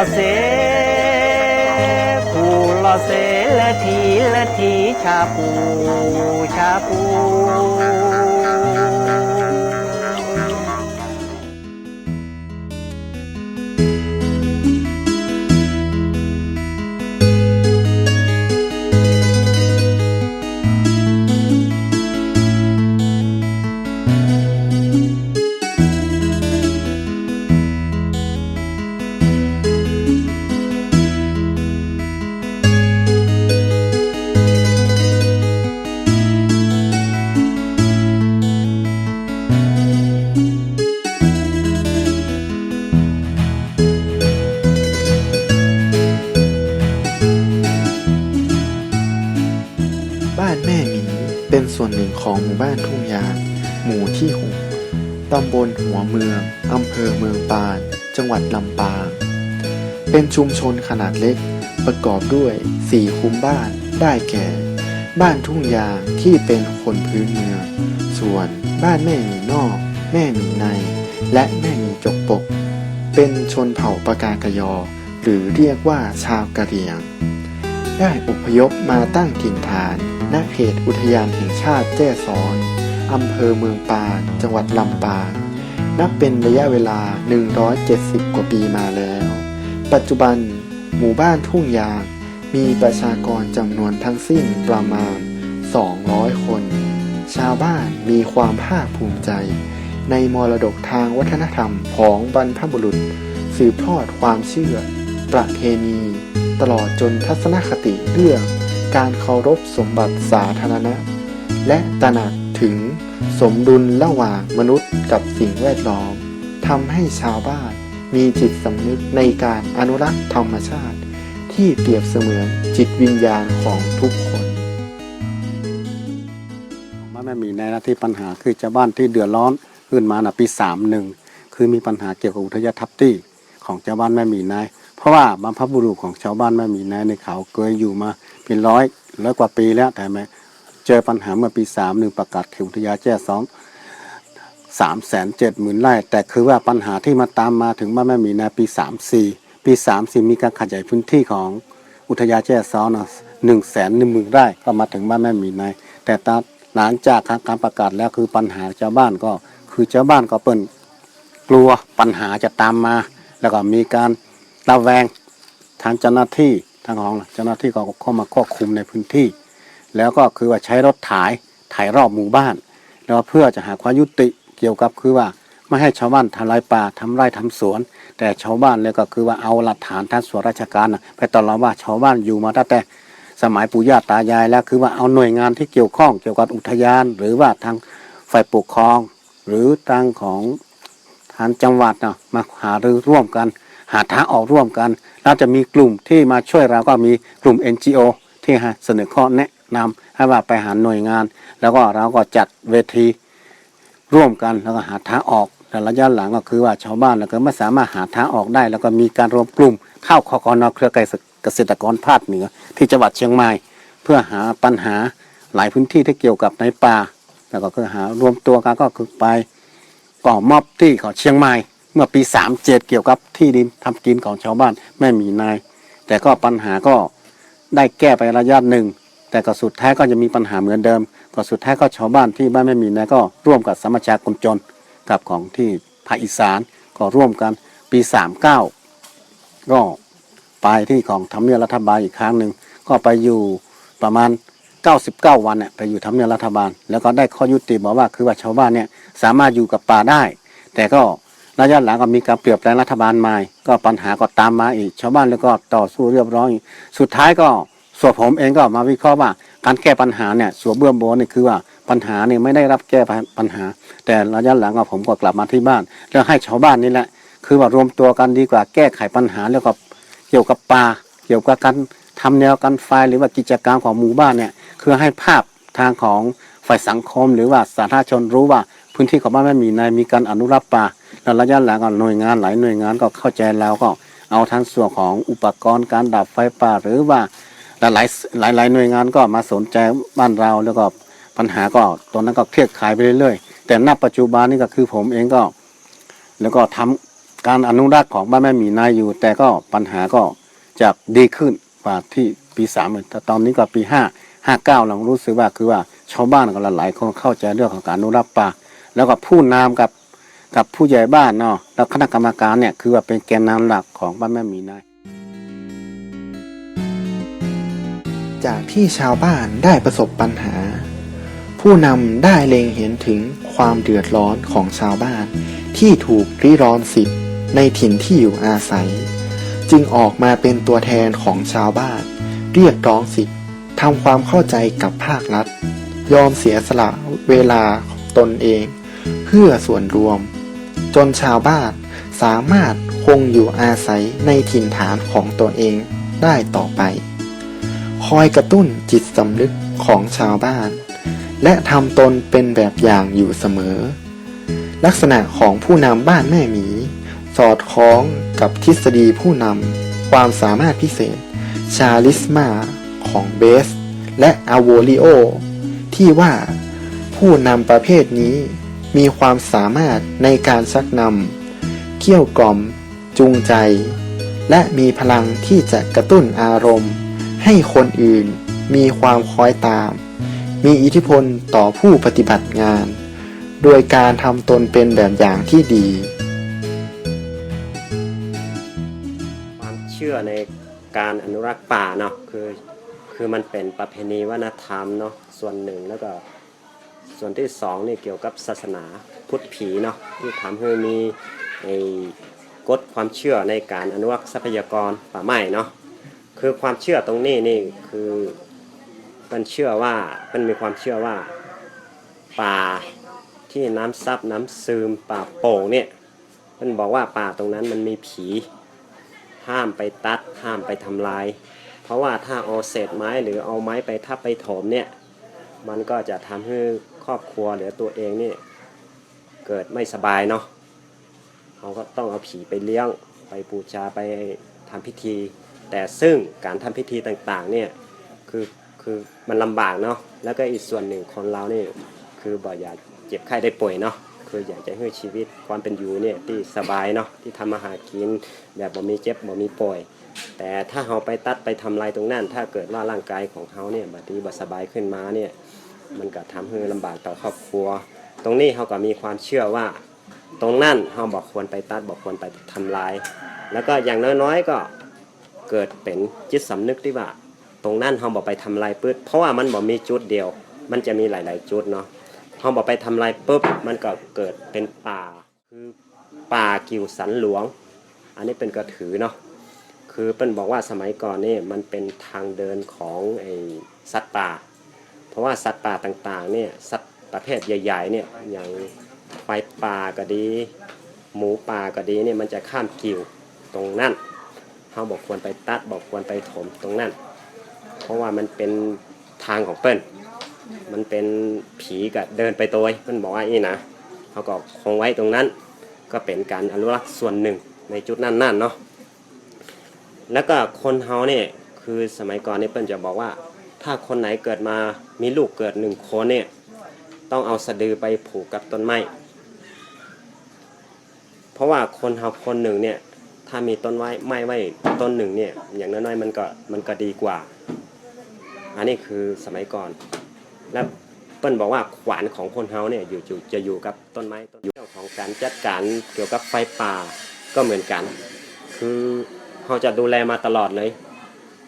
ลอเสผู้ลอเสละทีละทีชาปูชาปู บ้านแม่หมีเป็นส่วนหนึ่งของหมู่บ้านทุ่งยางหมู่ที่หกตำบลหัวเมืองอำเภอเมืองปาน จังหวัดลำปาง เป็นชุมชนขนาดเล็ก ประกอบด้วยสี่คุ้มบ้านได้แก่ บ้านทุ่งยางที่เป็นคนพื้นเมือง ส่วนบ้านแม่หมีนอก แม่หมีใน และแม่หมีจกปก เป็นชนเผ่าปากากยอ หรือเรียกว่าชาวกะเหรี่ยง ได้อพยพมาตั้งถิ่นฐานณเขตอุทยานแห่งชาติแจ้ซ้อนอำเภอเมืองปานจังหวัดลำปาง นับเป็นระยะเวลา 170 กว่าปีมาแล้ว ปัจจุบัน หมู่บ้านทุ่งยาง มีประชากรจำนวนทั้งสิ้นประมาณ 200 คน ชาวบ้านมีความภาคภูมิใจ ในมรดกทางวัฒนธรรมของบรรพบุรุษ สืบทอดความเชื่อ ประเพณี ตลอดจนทัศนคติเรื่องการเคารพสมบัติสาธารณะ และตระหนักถึงสมดุลระหว่างมนุษย์กับสิ่งแวดล้อมทำให้ชาวบ้านมีจิตสำนึกในการอนุรักษ์ธรรมชาติ ที่เปรียบเสมือนจิตวิญญาณของทุกคนมันไม่มีในหน้าที่ปัญหาคือชาวบ้านที่เดือดร้อนขึ้นมานะปีสามหนึ่งคือมีปัญหาเกี่ยวกับอุทยทัพที่ ของชาวบ้านแม่มีนาย เพราะว่าบรรพบุรุษของชาวบ้านแม่มีนายในเขาเคยอยู่มาเป็นร้อยร้อยกว่าปีแล้วแต่ไม่เจอปัญหาเมื่อปีสามหนึ่งประกาศเขตอุทยานแจ้ซ้อมสามแสนเจ็ดหมื่นไร่แต่คือว่าปัญหาที่มาตามมาถึงบ้านแม่มีนายปีสามสี่ปีสามสี่มีการขยายพื้นที่ของอุทยานแจ้ซ้อนหนึ่งแสนหนึ่งหมื่นไร่ก็มาถึงบ้านแม่มีในแต่ตาหลังจากการประกาศแล้วคือปัญหาชาวบ้านก็คือชาวบ้านก็เปิ้นกลัวปัญหาจะตามมา แล้วก็มีการระแวงทางเจ้าหน้าที่ทางของเจ้าหน้าที่ก็เข้ามาควบคุมในพื้นที่ แล้วก็คือว่าใช้รถถ่ายถ่ายรอบหมู่บ้าน แล้วเพื่อจะหาความยุติเกี่ยวกับคือว่าไม่ให้ชาวบ้านทำลายป่าทำไร่ทำสวน แต่ชาวบ้านเลยก็คือว่าเอาหลักฐานทางส่วนราชการไปตลอดว่าชาวบ้านอยู่มาตั้งแต่สมัยปู่ย่าตายายแล้วคือว่าเอาหน่วยงานที่เกี่ยวข้องเกี่ยวกับอุทยาน หรือว่าทางฝ่ายปกครอง หรือทางของางจังหวัดเนาะมาหารือร่วมกัน หาทางออกร่วมกันแล้วจะมีกลุ่มที่มาช่วยเราก็มีกลุ่ม NGO ที่เสนอข้อแนะนำให้ว่าไปหาหน่วยงาน แล้วก็เราก็จัดเวทีร่วมกันแล้วก็หาทางออกแต่ระยะหลังก็คือว่าชาวบ้านแล้วก็ไม่สามารถหาทางออกได้ แล้วก็มีการรวมกลุ่มเข้าคอกนเครือข่ายเกษตรกรภาคเหนือ ที่จังหวัดเชียงใหม่ เพื่อหาปัญหาหลายพื้นที่ที่เกี่ยวกับในป่า แล้วก็คือหารวมตัวกันก็คือไป ก่อมอบที่ของเชียงใหม่ เมื่อปี 37 เกี่ยวกับที่ดินทำกินของชาวบ้านแม่หมีนาย แต่ก็ปัญหาก็ได้แก้ไประยะหนึ่ง แต่ก็สุดท้ายก็จะมีปัญหาเหมือนเดิม ก็สุดท้ายก็ชาวบ้านที่บ้านแม่หมีนายก็ร่วมกับสมาชิกคนจนกับของที่ภาคอีสานก็ร่วมกันปี 39 ก็ไปที่ของทำเนียบรัฐบาลอีกครั้งหนึ่งก็ไปอยู่ประมาณ 99 วันเนี่ยไปอยู่ทำเนียบรัฐบาล แล้วก็ได้ข้อยุติบอกว่าคือว่าชาวบ้านเนี่ยสามารถอยู่กับป่าได้ แต่ก็ระยะหลังก็มีการเปลี่ยนแปลงรัฐบาลใหม่ก็ปัญหาก็ตามมาอีก ชาวบ้านแล้วก็ต่อสู้เรียบร้อย สุดท้ายก็ส่วนผมเองก็มาวิเคราะห์ว่าการแก้ปัญหาเนี่ยส่วนเบื้องบนเนี่ยคือว่าปัญหาเนี่ยไม่ได้รับแก้ปัญหา แต่ระยะหลังก็ผมก็กลับมาที่บ้าน แล้วให้ชาวบ้านนี่แหละ คือว่ารวมตัวกันดีกว่าแก้ไขปัญหาแล้วก็เกี่ยวกับป่าเกี่ยวกับการทำแนวกันไฟหรือว่ากิจกรรมของหมู่บ้านเนี่ย คือให้ภาพทางของฝ่ายสังคม หรือว่าสาธารณชนรู้ว่าพื้นที่ของบ้านแม่มีในมีการอนุรักษ์ป่าแล้วระยะหลังก็หน่วยงานหลายหน่วยงานก็เข้าใจแล้วก็เอาทั้งส่วนของอุปกรณ์การดับไฟป่า หรือว่าหลายหลายหลายหน่วยงานก็มาสนใจบ้านเราแล้วก็ปัญหาก็ตอนนั้นก็เครียดขายไปเรื่อยๆ แต่ณปัจจุบันนี่ก็คือผมเองก็ แล้วก็ทำการอนุรักษ์ของบ้านแม่หมีนายอยู่ แต่ก็ปัญหาก็จะดีขึ้นกว่าที่ปีสามแต่ตอนนี้ก็ปีห้า ห้าเก้าเรารู้สึกว่าคือว่าชาวบ้านก็หลายคนเข้าใจเรื่องของการอนุรักษ์ป่าแล้วก็ผู้นำกับกับผู้ใหญ่บ้านเนาะแล้วคณะกรรมการเนี่ยคือว่าเป็นแกนนำหลักของบ้านแม่มีนายจากที่ชาวบ้านได้ประสบปัญหา ผู้นำได้เล็งเห็นถึงความเดือดร้อนของชาวบ้าน ที่ถูกริร้อนสิทธิ์ในถิ่นที่อยู่อาศัย จึงออกมาเป็นตัวแทนของชาวบ้าน เรียกร้องสิทธิ์ ทำความเข้าใจกับภาครัฐ ยอมเสียสละเวลาของตนเอง เพื่อส่วนรวม จนชาวบ้านสามารถคงอยู่อาศัยในถิ่นฐานของตนเองได้ต่อไป คอยกระตุ้นจิตสำนึกของชาวบ้าน และทำตนเป็นแบบอย่างอยู่เสมอ ลักษณะของผู้นำบ้านแม่หมี สอดคล้องกับทฤษฎีผู้นำความสามารถพิเศษ ชาลิสมา ของเบสและอโวลิโอที่ว่าผู้นำประเภทนี้มีความสามารถในการชักนำเขี่ยวกล่อม จูงใจ และมีพลังที่จะกระตุ้นอารมณ์ ให้คนอื่นมีความคอยตาม มีอิทธิพลต่อผู้ปฏิบัติงาน โดยการทำตนเป็นแบบอย่างที่ดี ความเชื่อในการอนุรักษ์ป่าเนาะคือ คือมันเป็นประเพณีวัฒนธรรมเนาะส่วนหนึ่งแล้วก็ส่วนที่สองนี่เกี่ยวกับศาสนาพุทธผีเนาะที่ทำให้มีไอ้กฎความเชื่อในการอนุรักษ์ทรัพยากรป่าไม้เนาะคือความเชื่อตรงนี้นี่คือมันเชื่อว่ามันมีความเชื่อว่าป่าที่น้ำซับน้ำซึมป่าโป่งเนี่ยมันบอกว่าป่าตรงนั้นมันมีผี ห้ามไปตัดห้ามไปทำลาย เพราะว่าถ้าเอาเศษไม้หรือเอาไม้ไปทับไปถมเนี่ย มันก็จะทำให้ครอบครัวหรือตัวเองนี่เกิดไม่สบายเนาะเขาก็ต้องเอาผีไปเลี้ยงไปบูชาไปทำพิธี แต่ซึ่งการทำพิธีต่างๆเนี่ยคือคือมันลำบากเนาะแล้วก็อีกส่วนหนึ่งคนเรานี่คือบ่อยากเจ็บไข้ได้ป่วยเนาะ คืออยากจะให้ชีวิตความเป็นอยู่เนี่ยที่สบายเนาะที่ทำมาหากินแบบบ่มีเจ็บบ่มีป่วย แต่ถ้าเราไปตัดไปทำลายตรงนั้น ถ้าเกิดว่าร่างกายของเขาเนี่ยบัดนี้บ่สบายขึ้นมาเนี่ยมันก็ทำให้ลำบากต่อครอบครัว ตรงนี้เขาก็มีความเชื่อว่า ตรงนั้นเราบอกควรไปตัดบอกควรไปทำลาย แล้วก็อย่างน้อยๆก็เกิดเป็นจิตสำนึกที่ว่า ตรงนั้นเราบอกไปทำลายปื๊ดเพราะว่ามันบอกมีจุดเดียว มันจะมีหลาย ๆ จุดเนาะ เราบอกไปทำลายปุ๊บมันก็เกิดเป็นป่า คือป่ากิวสันหลวง อันนี้เป็นกระถือเนาะคือเปิ้นบอกว่าสมัยก่อนนี่มันเป็นทางเดินของไอ้สัตว์ป่า เพราะว่าสัตว์ป่าต่างๆเนี่ยสัตว์ประเภทใหญ่ๆเนี่ยอย่างควายป่าก็ดี หมูป่าก็ดีเนี่ยมันจะข้ามกิวตรงนั้นเขาบอกควรไปตัดบอกควรไปถมตรงนั้น เพราะว่ามันเป็นทางของเปิ้น มันเป็นผีกับเดินไปตัวเปิ้นบอกว่าอีนะเขาก็คงไว้ตรงนั้น ก็เป็นการอนุรักษ์ส่วนหนึ่งในจุดนั้นๆเนาะแล้วก็คนเฮาเนี่ยคือสมัยก่อนเนี่ยเปิ้นจะบอกว่า ถ้าคนไหนเกิดมามีลูกเกิดหนึ่งคนเนี่ยต้องเอาสะดือไปผูกกับต้นไม้เพราะว่าคนเฮาคนหนึ่งเนี่ยถ้ามีต้นไม้ไม้ไว้ต้นหนึ่งเนี่ยอย่างน้อยๆมันก็มันก็ดีกว่า อันนี้คือสมัยก่อน แล้วเปิ้นบอกว่าขวานของคนเฮาเนี่ยอยู่จะอยู่กับต้นไม้ต้นอยู่เรื่องของการจัดการเกี่ยวกับไฟป่าก็เหมือนกัน คือเขาจะดูแลมาตลอดเลย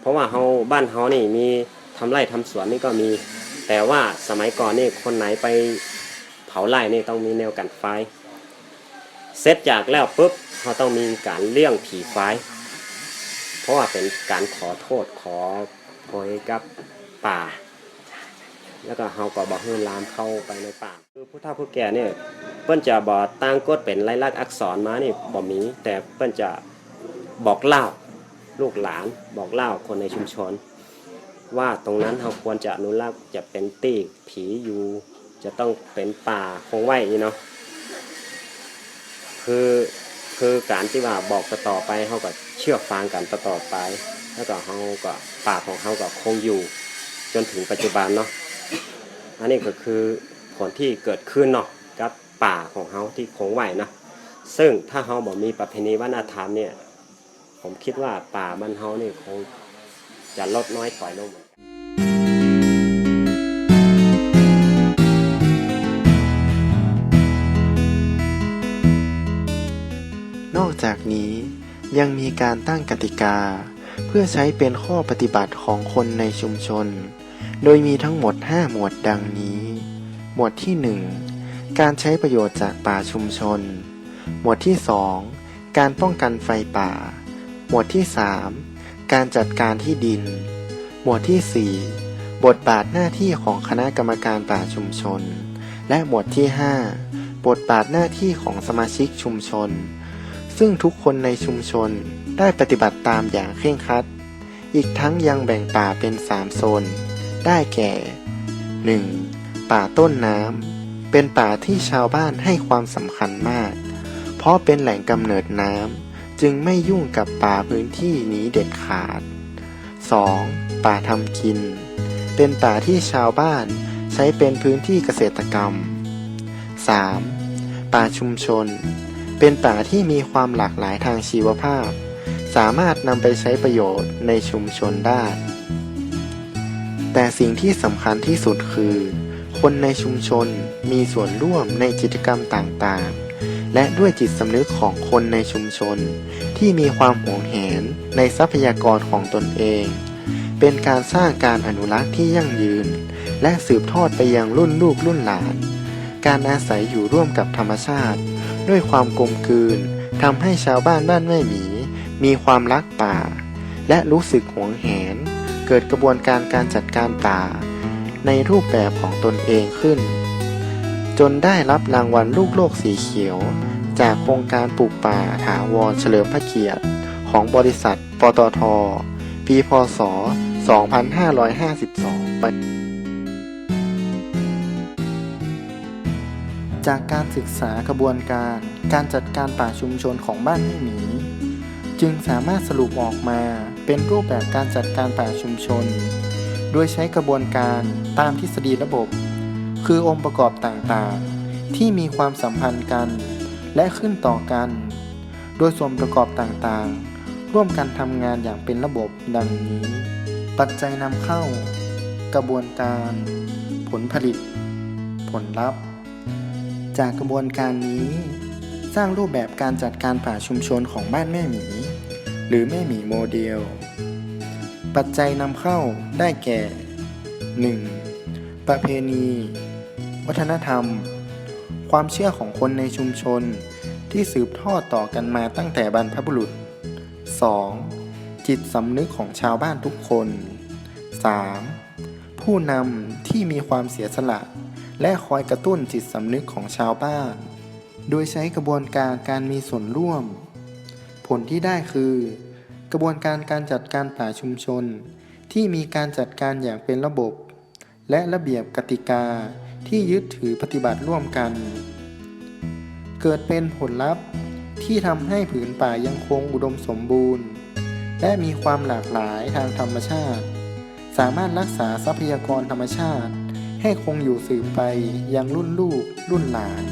เพราะว่าเขาบ้านเขานี่มีทำไร่ทำสวนนี่ก็มี แต่ว่าสมัยก่อนนี่คนไหนไปเผาไร่นี่ต้องมีแนวกันไฟเสร็จจากแล้วปุ๊บเขาต้องมีการเลี้ยงผีไฟเพราะว่าเป็นการขอโทษขอโพยกับป่า แล้วก็เขาก็บอกให้ลามเข้าไปในป่าคือผู้เฒ่าผู้แก่เนี่ยเปิ้นจะบอกตั้งกฎเป็นลายลักษณ์อักษรมานี่บ่มี แต่เปิ้นจะบอกเล่าลูกหลานบอกเล่าคนในชุมชน ว่าตรงนั้นเราควรจะอนุรักษ์จะเป็นตีกผีอยู่ จะต้องเป็นป่าคงไว้นี่เนาะคือคือการที่ว่าบอกต่อไปเขาก็เชื่อฟังกันต่อไป แล้วก็เขาก็ป่าของเขาก็คงอยู่ จนถึงปัจจุบันเนาะ อันนี้ก็คือผลที่เกิดขึ้นเนาะกับป่าของเขาที่คงไหวนะซึ่งถ้าเขาบอกมีประเพณีวัฒนธรรมเนี่ย ผมคิดว่าป่าบ้านเฮานี่คงจะลดน้อยถอยลงนอกจากนี้ยังมีการตั้งกติกา เพื่อใช้เป็นข้อปฏิบัติของคนในชุมชน โดยมีทั้งหมด 5 หมวดดังนี้ หมวดที่ 1 การใช้ประโยชน์จากป่าชุมชน หมวดที่ 2 การป้องกันไฟป่า หมวดที่ 3 การจัดการที่ดิน หมวดที่ 4 บทบาทหน้าที่ของคณะกรรมการป่าชุมชน และหมวดที่ 5 บทบาทหน้าที่ของสมาชิกชุมชน ซึ่งทุกคนในชุมชนได้ปฏิบัติตามอย่างเคร่งครัด อีกทั้งยังแบ่งป่าเป็น 3 โซน ได้แก่ 1. ป่าต้นน้ำ เป็นป่าที่ชาวบ้านให้ความสำคัญมาก เพราะเป็นแหล่งกำเนิดน้ำ จึงไม่ยุ่งกับป่าพื้นที่นี้เด็ดขาด 2. ป่าทำกิน เป็นป่าที่ชาวบ้านใช้เป็นพื้นที่เกษตรกรรม 3. ป่าชุมชน เป็นป่าที่มีความหลากหลายทางชีวภาพ สามารถนำไปใช้ประโยชน์ในชุมชนได้ แต่สิ่งที่สำคัญที่สุดคือ คนในชุมชนมีส่วนร่วมในกิจกรรมต่างๆ และด้วยจิตสำนึกของคนในชุมชน ที่มีความหวงแหนในทรัพยากรของตนเอง เป็นการสร้างการอนุรักษ์ที่ยั่งยืน และสืบทอดไปยังรุ่นลูกรุ่นหลาน การอาศัยอยู่ร่วมกับธรรมชาติ ด้วยความกลมกลืนทำให้ชาวบ้านบ้านแม่หมี มีความรักป่า และรู้สึกหวงแหน เกิดกระบวนการการจัดการป่า ในรูปแบบของตนเองขึ้น จนได้รับรางวัลลูกโลกสีเขียว จากโครงการปลูกป่าถาวรเฉลิมพระเกียรติ ของบริษัท ปตท ปีพศ 2552จากการศึกษากระบวนการการจัดการป่าชุมชนของบ้านไม่หมี จึงสามารถสรุปออกมา เป็นรูปแบบการจัดการป่าชุมชน โดยใช้กระบวนการตามทฤษฎีระบบ คือองค์ประกอบต่างๆ ที่มีความสัมพันธ์กัน และขึ้นต่อกัน โดยส่วนประกอบต่างๆ ร่วมกันทำงานอย่างเป็นระบบดังนี้ ปัจจัยนำเข้า กระบวนการ ผลผลิต ผลลัพธ์ จากกระบวนการนี้ สร้างรูปแบบการจัดการป่าชุมชนของบ้านแม่หมี หรือแม่หมีโมเดล ปัจจัยนำเข้าได้แก่ 1. ประเพณี วัฒนธรรม ความเชื่อของคนในชุมชนที่สืบทอดต่อกันมาตั้งแต่บรรพบุรุษ 2. จิตสำนึกของชาวบ้านทุกคน 3. ผู้นำที่มีความเสียสละและคอยกระตุ้นจิตสำนึกของชาวบ้าน โดยใช้กระบวนการการมีส่วนร่วม ผลที่ได้คือ กระบวนการการจัดการป่าชุมชน ที่มีการจัดการอย่างเป็นระบบ และระเบียบกติกาที่ยึดถือปฏิบัติร่วมกัน เกิดเป็นผลลัพธ์ที่ทำให้ผืนป่ายังคงอุดมสมบูรณ์ และมีความหลากหลายทางธรรมชาติ สามารถรักษาทรัพยากรธรรมชาติ ให้คงอยู่สืบไปยังรุ่นลูกรุ่นหลาน